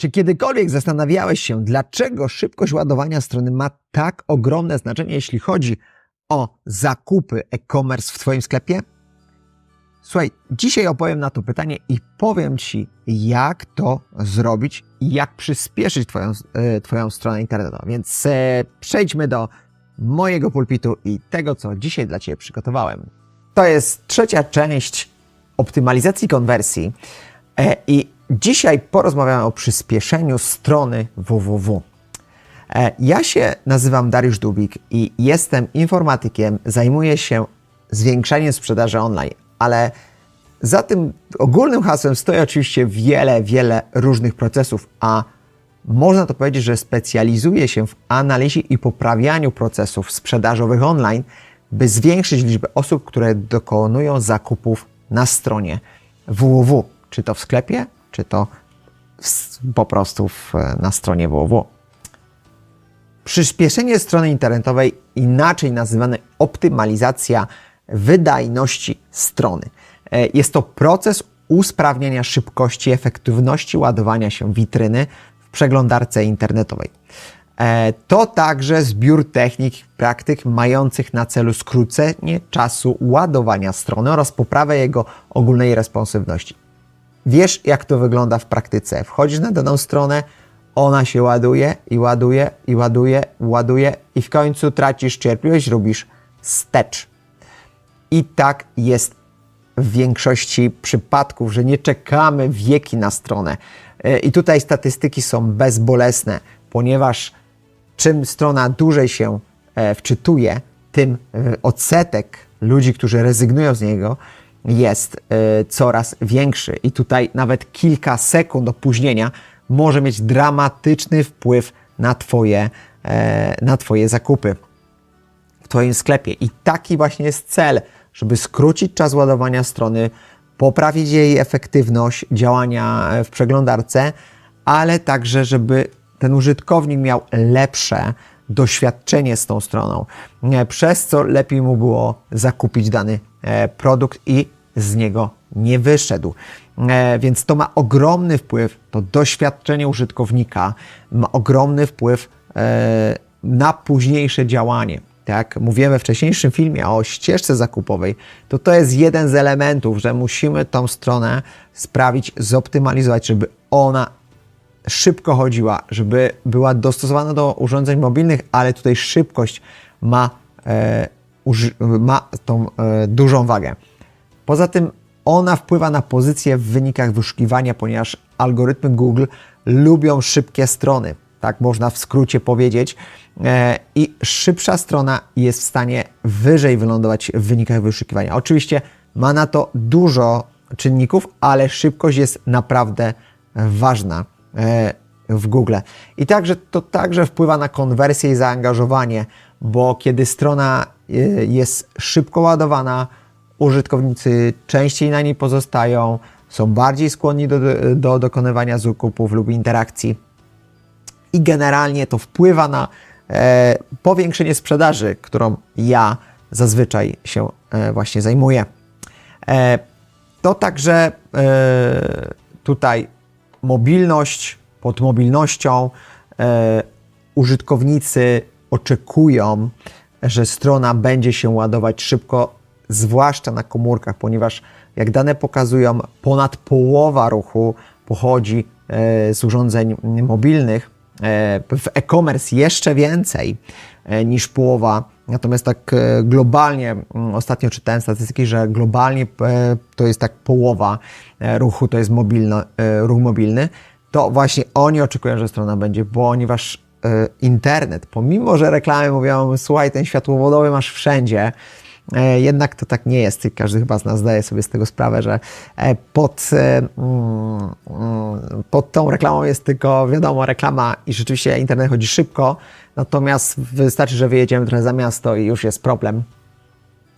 Czy kiedykolwiek zastanawiałeś się, dlaczego szybkość ładowania strony ma tak ogromne znaczenie, jeśli chodzi o zakupy e-commerce w Twoim sklepie? Słuchaj, dzisiaj opowiem na to pytanie i powiem Ci, jak to zrobić i jak przyspieszyć Twoją, e, twoją stronę internetową. Więc e, przejdźmy do mojego pulpitu i tego, co dzisiaj dla Ciebie przygotowałem. To jest trzecia część optymalizacji konwersji e, i dzisiaj porozmawiamy o przyspieszeniu strony www. E, Ja się nazywam Dariusz Dubik i jestem informatykiem, zajmuję się zwiększaniem sprzedaży online, ale za tym ogólnym hasłem stoi oczywiście wiele, wiele różnych procesów, a można to powiedzieć, że specjalizuję się w analizie i poprawianiu procesów sprzedażowych online, by zwiększyć liczbę osób, które dokonują zakupów na stronie www, czy to w sklepie, czy to po prostu w, na stronie www. Przyspieszenie strony internetowej, inaczej nazywane optymalizacja wydajności strony. E, Jest to proces usprawniania szybkości, efektywności ładowania się witryny w przeglądarce internetowej. E, To także zbiór technik praktyk mających na celu skrócenie czasu ładowania strony oraz poprawę jego ogólnej responsywności. Wiesz, jak to wygląda w praktyce. Wchodzisz na daną stronę, ona się ładuje i ładuje i ładuje, ładuje i w końcu tracisz cierpliwość, robisz stecz. I tak jest w większości przypadków, że nie czekamy wieki na stronę. E, I tutaj statystyki są bezbolesne, ponieważ czym strona dłużej się e, wczytuje, tym e, odsetek ludzi, którzy rezygnują z niego, jest e, coraz większy. I tutaj nawet kilka sekund opóźnienia może mieć dramatyczny wpływ na Twoje, e, na twoje zakupy w Twoim sklepie. I taki właśnie jest cel, żeby skrócić czas ładowania strony, poprawić jej efektywność działania w przeglądarce, ale także, żeby ten użytkownik miał lepsze doświadczenie z tą stroną, e, przez co lepiej mu było zakupić dany e, produkt i z niego nie wyszedł. E, Więc to ma ogromny wpływ, to doświadczenie użytkownika ma ogromny wpływ e, na późniejsze działanie. Tak, jak mówiłem we wcześniejszym filmie o ścieżce zakupowej, to to jest jeden z elementów, że musimy tą stronę sprawić, zoptymalizować, żeby ona szybko chodziła, żeby była dostosowana do urządzeń mobilnych, ale tutaj szybkość ma, e, ma tą e, dużą wagę. Poza tym ona wpływa na pozycję w wynikach wyszukiwania, ponieważ algorytmy Google lubią szybkie strony. Tak można w skrócie powiedzieć. E, I szybsza strona jest w stanie wyżej wylądować w wynikach wyszukiwania. Oczywiście ma na to dużo czynników, ale szybkość jest naprawdę ważna e, w Google. I także to także wpływa na konwersję i zaangażowanie, bo kiedy strona e, jest szybko ładowana, użytkownicy częściej na niej pozostają, są bardziej skłonni do, do dokonywania zakupów lub interakcji i generalnie to wpływa na e, powiększenie sprzedaży, którą ja zazwyczaj się e, właśnie zajmuję. E, to także e, tutaj mobilność, pod mobilnością e, użytkownicy oczekują, że strona będzie się ładować szybko, zwłaszcza na komórkach, ponieważ jak dane pokazują, ponad połowa ruchu pochodzi e, z urządzeń mobilnych. E, W e-commerce jeszcze więcej e, niż połowa. Natomiast tak globalnie, mm, ostatnio czytałem statystyki, że globalnie to jest tak połowa ruchu, to jest mobilno, ruch mobilny. To właśnie oni oczekują, że strona będzie, ponieważ internet, pomimo że reklamy mówią, słuchaj, ten światłowodowy masz wszędzie, Jednak to tak nie jest każdy chyba z nas zdaje sobie z tego sprawę, że e, pod, e, mm, mm, pod tą reklamą jest tylko wiadomo reklama i rzeczywiście internet chodzi szybko, natomiast wystarczy, że wyjedziemy trochę za miasto i już jest problem,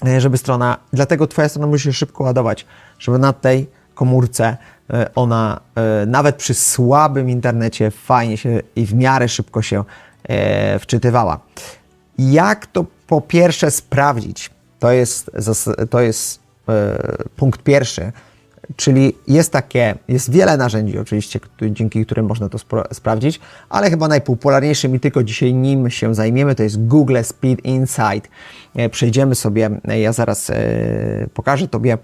e, żeby strona, dlatego Twoja strona musi się szybko ładować, żeby na tej komórce e, ona e, nawet przy słabym internecie fajnie się i w miarę szybko się e, wczytywała. Jak to po pierwsze sprawdzić? To jest, to jest e, punkt pierwszy. czyli jest takie, jest wiele narzędzi oczywiście, dzięki którym można to sprawdzić, ale chyba najpopularniejszym i tylko dzisiaj nim się zajmiemy, to jest Google Speed Insight. E, Przejdziemy sobie, e, ja zaraz pokażę Tobie,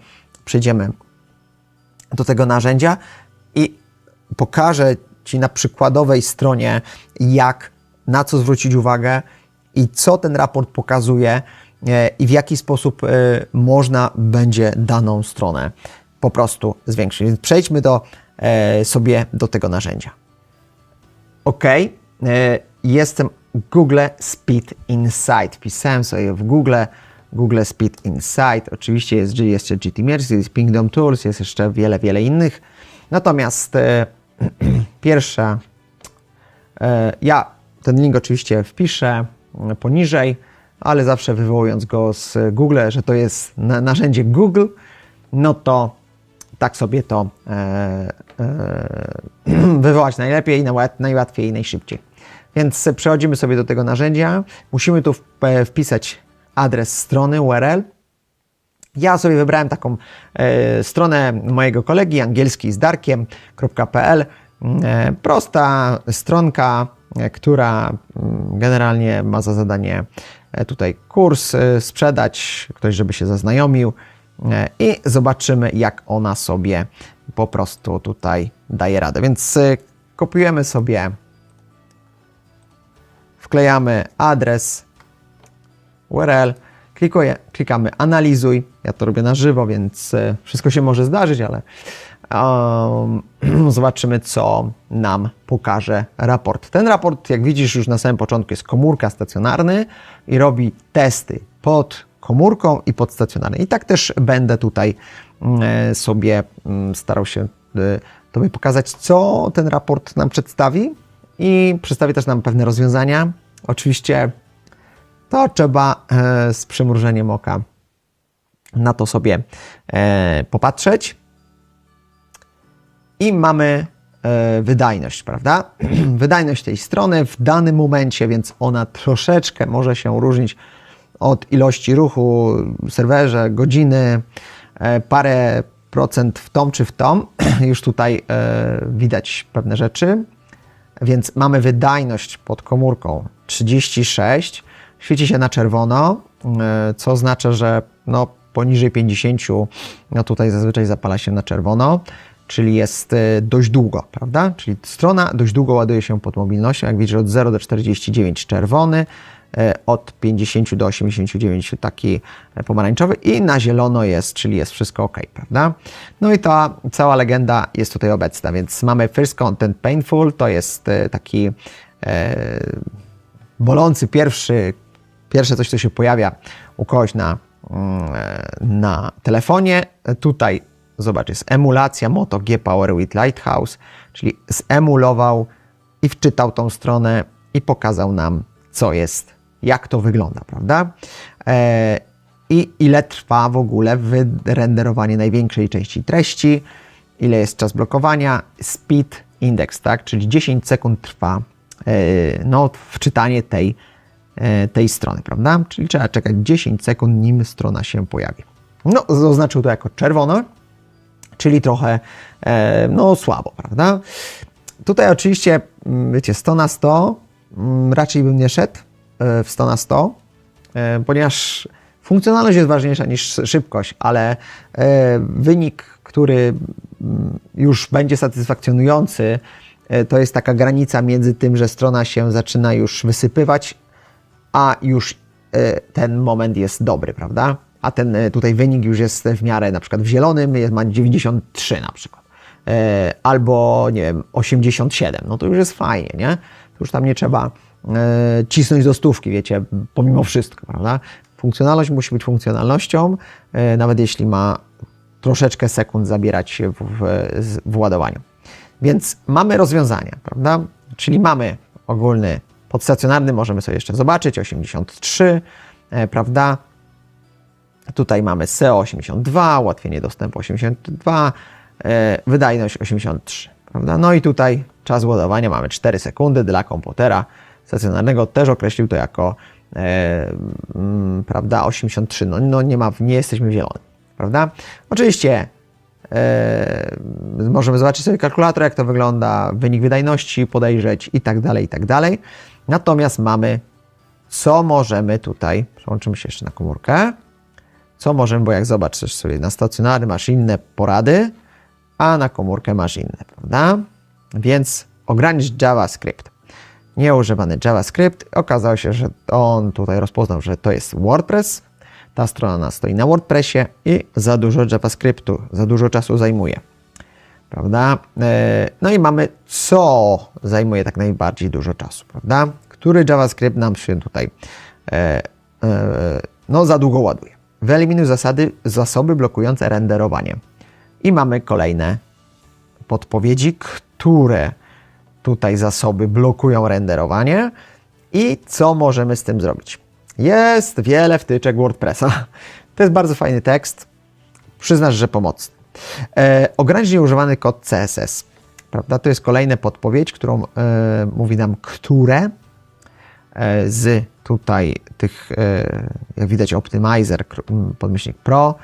przejdziemy do tego narzędzia i pokażę Ci na przykładowej stronie, jak, na co zwrócić uwagę i co ten raport pokazuje i w jaki sposób e, można będzie daną stronę po prostu zwiększyć. Więc przejdźmy do, e, sobie do tego narzędzia. OK, e, jestem Google Speed Insight. Wpisałem sobie w Google Google Speed Insight. Oczywiście jest G, jeszcze GT Mercy, jest Pingdom Tools, jest jeszcze wiele, wiele innych. Natomiast e, pierwsza, e, ja ten link oczywiście wpiszę e, poniżej, ale zawsze wywołując go z Google, że to jest na, narzędzie Google, no to tak sobie to e, e, wywołać najlepiej, najła- najłatwiej i najszybciej. Więc przechodzimy sobie do tego narzędzia. Musimy tu wp- wpisać adres strony URL. Ja sobie wybrałem taką e, stronę mojego kolegi, angielski z darkiem.pl. E, prosta stronka, e, która mm, generalnie ma za zadanie e, tutaj kurs e, sprzedać, ktoś, żeby się zaznajomił e, i zobaczymy, jak ona sobie po prostu tutaj daje radę. Więc e, kopiujemy sobie, wklejamy adres URL, klikuję, klikamy analizuj. Ja to robię na żywo, więc e, wszystko się może zdarzyć, ale um, zobaczymy, co nam pokaże raport. Ten raport, jak widzisz, już na samym początku jest komórka stacjonarny i robi testy pod komórką i pod stacjonarny. I tak też będę tutaj mm, e, sobie mm, starał się e, Tobie pokazać, co ten raport nam przedstawi i przedstawi też nam pewne rozwiązania. Oczywiście to trzeba e, z przymrużeniem oka na to sobie popatrzeć. I mamy e, wydajność, prawda? wydajność tej strony w danym momencie, więc ona troszeczkę może się różnić od ilości ruchu, serwerze, godziny, e, parę procent w tą czy w tą. Już tutaj e, widać pewne rzeczy. Więc mamy wydajność pod komórką 36, świeci się na czerwono, co oznacza, że no, poniżej 50, no tutaj zazwyczaj zapala się na czerwono, czyli jest e, dość długo, prawda? Czyli strona dość długo ładuje się pod mobilnością, jak widzisz od 0 do 49 czerwony, e, od 50 do 89 taki e, pomarańczowy i na zielono jest, czyli jest wszystko ok, prawda? No i ta cała legenda jest tutaj obecna, więc mamy first content painful, to jest taki e, bolący pierwszy, pierwsze coś, co się pojawia u kogoś na, mm, na telefonie. Tutaj zobacz, jest emulacja Moto G Power with Lighthouse, czyli zemulował i wczytał tą stronę i pokazał nam, co jest, jak to wygląda, prawda? E, I ile trwa w ogóle wyrenderowanie największej części treści, ile jest czas blokowania, speed index, tak? Czyli 10 sekund trwa e, no, wczytanie tej, e, tej strony, prawda? Czyli trzeba czekać 10 sekund, nim strona się pojawi. No, zaznaczył to jako czerwono, czyli trochę e, no, słabo, prawda? Tutaj oczywiście, mm, wiecie, 100 na 100 mm, raczej bym nie szedł e, w 100 na 100, e, ponieważ funkcjonalność jest ważniejsza niż szybkość, ale wynik, który mm, już będzie satysfakcjonujący, to jest taka granica między tym, że strona się zaczyna już wysypywać, a już ten moment jest dobry, prawda? A ten e, tutaj wynik już jest w miarę, na przykład w zielonym jest, ma 93 na przykład, e, albo nie wiem, 87, no to już jest fajnie, nie? To już tam nie trzeba e, cisnąć do stówki, wiecie, pomimo wszystko, prawda? Funkcjonalność musi być funkcjonalnością, e, nawet jeśli ma troszeczkę sekund zabierać w, w, w ładowaniu. Więc mamy rozwiązania, prawda? Czyli mamy ogólny podstacjonarny, możemy sobie jeszcze zobaczyć, 83, e, prawda? Tutaj mamy SEO 82, ułatwienie dostępu 82, e, wydajność 83, prawda? No i tutaj czas ładowania mamy 4 sekundy dla komputera stacjonarnego, też określił to jako e, mm, prawda, 83, no, no nie ma, nie jesteśmy w zielonym, prawda? Oczywiście e, możemy zobaczyć sobie kalkulator, jak to wygląda, wynik wydajności, podejrzeć i tak dalej, i tak dalej. Natomiast mamy, co możemy tutaj, przełączymy się jeszcze na komórkę, co możemy, bo jak zobaczysz sobie na stacjonary masz inne porady, a na komórkę masz inne, prawda? Więc ogranicz JavaScript. Nieużywany JavaScript. Okazało się, że on tutaj rozpoznał, że to jest WordPress. Ta strona stoi na WordPressie i za dużo JavaScriptu, za dużo czasu zajmuje. Prawda? E, No i mamy, co zajmuje tak najbardziej dużo czasu, prawda? Który JavaScript nam się tutaj e, e, no, za długo ładuje. Wyeliminuj zasady, zasoby blokujące renderowanie. I mamy kolejne podpowiedzi, które tutaj zasoby blokują renderowanie i co możemy z tym zrobić. Jest wiele wtyczek WordPressa. To jest bardzo fajny tekst. Przyznasz, że pomocny. E, ogranicz nieużywany kod CSS. Prawda? To jest kolejna podpowiedź, którą e, mówi nam, które z tutaj tych, e, jak widać, Optimizer, podmyślnik Pro,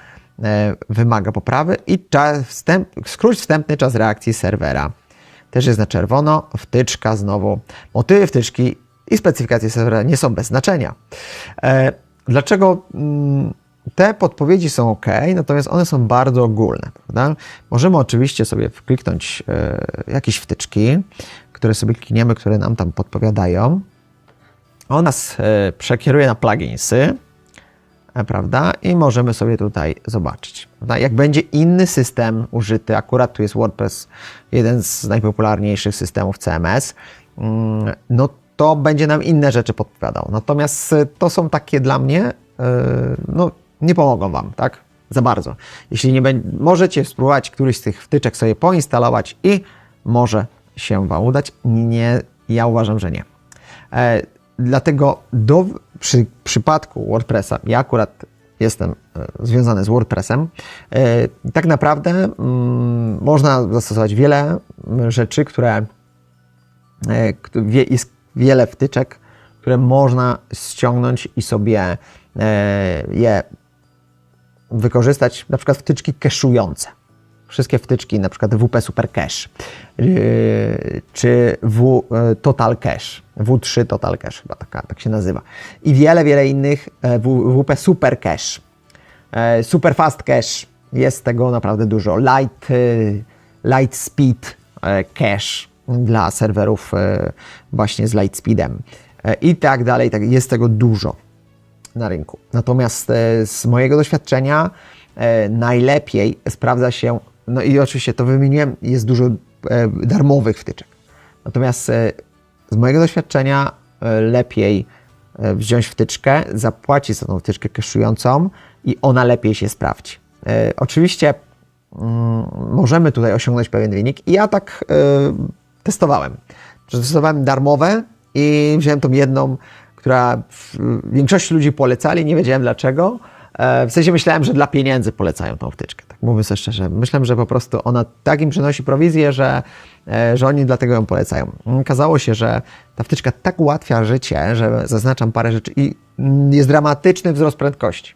e, wymaga poprawy i czas wstęp, skróć wstępny czas reakcji serwera. Też jest na czerwono, wtyczka znowu. Motywy wtyczki i specyfikacje serwera nie są bez znaczenia. E, dlaczego mm, te podpowiedzi są ok, natomiast one są bardzo ogólne. Prawda? Możemy oczywiście sobie kliknąć e, jakieś wtyczki, które sobie klikniemy, które nam tam podpowiadają. On nas e, przekieruje na pluginsy, e, prawda? I możemy sobie tutaj zobaczyć. Prawda? Jak będzie inny system użyty, akurat tu jest WordPress, jeden z najpopularniejszych systemów CMS, mm, no to będzie nam inne rzeczy podpowiadał. Natomiast e, to są takie dla mnie, no nie pomogą Wam, tak? Za bardzo. Jeśli nie będzie, możecie spróbować któryś z tych wtyczek sobie poinstalować i może się Wam udać. Nie, ja uważam, że nie. Dlatego do, przy przypadku WordPressa, ja akurat jestem e, związany z WordPressem, e, tak naprawdę mm, można zastosować wiele mm, rzeczy, które e, jest wiele wtyczek, które można ściągnąć i sobie je wykorzystać, na przykład wtyczki cache'ujące. Wszystkie wtyczki, na przykład WP Super Cache, yy, czy W e, Total Cache, W3 Total Cache, chyba taka, tak się nazywa. I wiele, wiele innych e, W- WP Super Cache, e, Super Fast Cache, jest tego naprawdę dużo. Light, light Speed Cache dla serwerów właśnie z Light Speedem i tak dalej, tak, jest tego dużo na rynku. Natomiast z mojego doświadczenia najlepiej sprawdza się, no i oczywiście to wymieniłem, jest dużo e, darmowych wtyczek. Natomiast e, z mojego doświadczenia e, lepiej wziąć wtyczkę, zapłacić za tą wtyczkę keszującą i ona lepiej się sprawdzi. Oczywiście mm, możemy tutaj osiągnąć pewien wynik i ja tak testowałem. Przetestowałem darmowe i wziąłem tą jedną, która w większości ludzi polecali, nie wiedziałem dlaczego. E, W sensie myślałem, że dla pieniędzy polecają tą wtyczkę. Tak mówię sobie szczerze. Myślałem, że po prostu ona tak im przynosi prowizję, że, e, że oni dlatego ją polecają. Okazało się, że ta wtyczka tak ułatwia życie, że zaznaczam parę rzeczy i jest dramatyczny wzrost prędkości.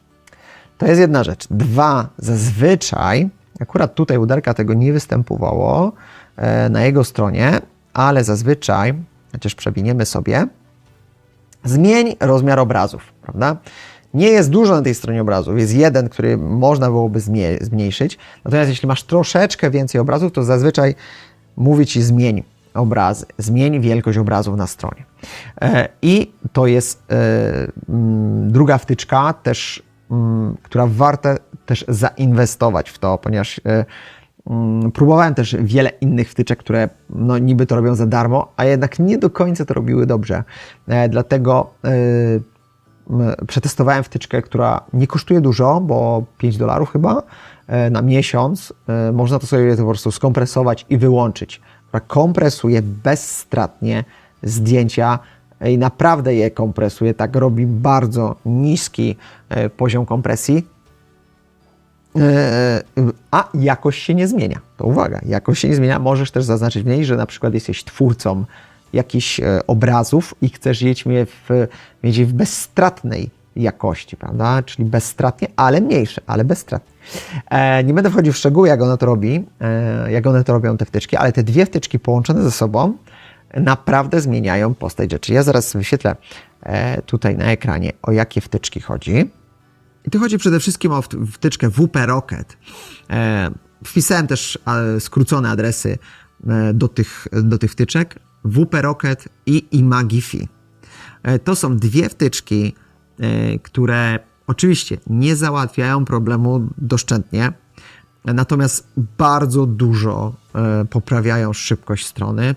To jest jedna rzecz. Dwa, zazwyczaj, akurat tutaj udarka tego nie występowało e, na jego stronie, ale zazwyczaj, chociaż przewiniemy sobie, zmień rozmiar obrazów, prawda? Nie jest dużo na tej stronie obrazów, jest jeden, który można byłoby zmniejszyć, natomiast jeśli masz troszeczkę więcej obrazów, to zazwyczaj mówi Ci zmień obrazy, zmień wielkość obrazów na stronie. E, I to jest e, mm, druga wtyczka też, mm, która warto też zainwestować w to, ponieważ e, mm, próbowałem też wiele innych wtyczek, które no, niby to robią za darmo, a jednak nie do końca to robiły dobrze. Dlatego przetestowałem wtyczkę, która nie kosztuje dużo, bo 5 dolarów chyba e, na miesiąc. E, Można to sobie po prostu skompresować i wyłączyć. Kompresuje bezstratnie zdjęcia i naprawdę je kompresuje. Tak robi bardzo niski e, poziom kompresji. A jakość się nie zmienia. To uwaga, jakość się nie zmienia. Możesz też zaznaczyć w niej, że na przykład jesteś twórcą jakichś e, obrazów i chcesz mieć je w, mieć je w bezstratnej jakości, prawda? Czyli bezstratnie, ale mniejsze, ale bezstratnie. E, nie będę wchodził w szczegóły, jak one to robi, e, jak one to robią te wtyczki, ale te dwie wtyczki połączone ze sobą naprawdę zmieniają postać rzeczy. Ja zaraz wyświetlę e, tutaj na ekranie, o jakie wtyczki chodzi. I tu chodzi przede wszystkim o wt- wtyczkę WP Rocket. E, wpisałem też e, skrócone adresy e, do, tych, do tych wtyczek. WP Rocket i Imagifi. E, to są dwie wtyczki, e, które oczywiście nie załatwiają problemu doszczętnie, natomiast bardzo dużo e, poprawiają szybkość strony,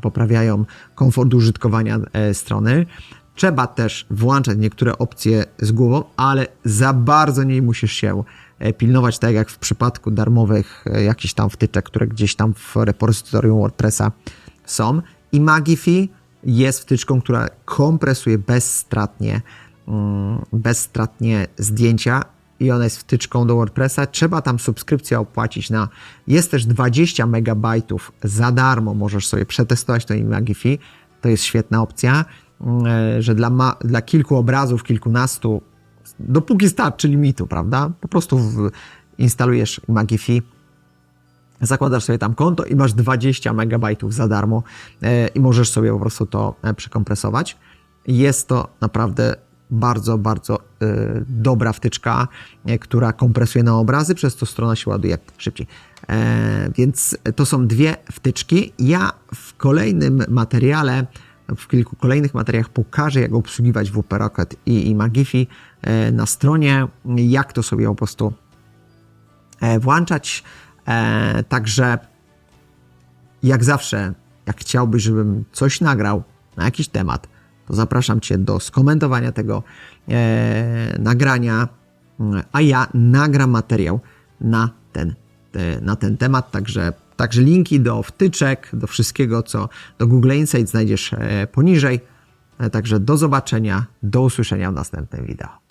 poprawiają komfort użytkowania strony. Trzeba też włączać niektóre opcje z głową, ale za bardzo nie musisz się pilnować, tak jak w przypadku darmowych jakichś tam wtyczek, które gdzieś tam w repozytorium WordPressa są. I Magify jest wtyczką, która kompresuje bezstratnie, mm, bezstratnie zdjęcia i ona jest wtyczką do WordPressa. Trzeba tam subskrypcję opłacić na. Jest też 20 MB za darmo. Możesz sobie przetestować to Imagify. To jest świetna opcja, mm, e, że dla, ma, dla kilku obrazów, kilkunastu, dopóki starczy limitu, prawda? Po prostu instalujesz Imagify, zakładasz sobie tam konto i masz 20 MB za darmo e, i możesz sobie po prostu to e, przekompresować. Jest to naprawdę bardzo, bardzo e, dobra wtyczka, która kompresuje na obrazy, przez to strona się ładuje szybciej. Więc to są dwie wtyczki. Ja w kolejnym materiale, w kilku kolejnych materiałach pokażę, jak obsługiwać WP Rocket i, i Magify e, na stronie, jak to sobie po prostu włączać. E, także jak zawsze, jak chciałbyś, żebym coś nagrał na jakiś temat, to zapraszam Cię do skomentowania tego e, nagrania, a ja nagram materiał na ten, te, na ten temat. Także, także linki do wtyczek, do wszystkiego, co do Google Insight znajdziesz e, poniżej. E, Także do zobaczenia, do usłyszenia w następnym wideo.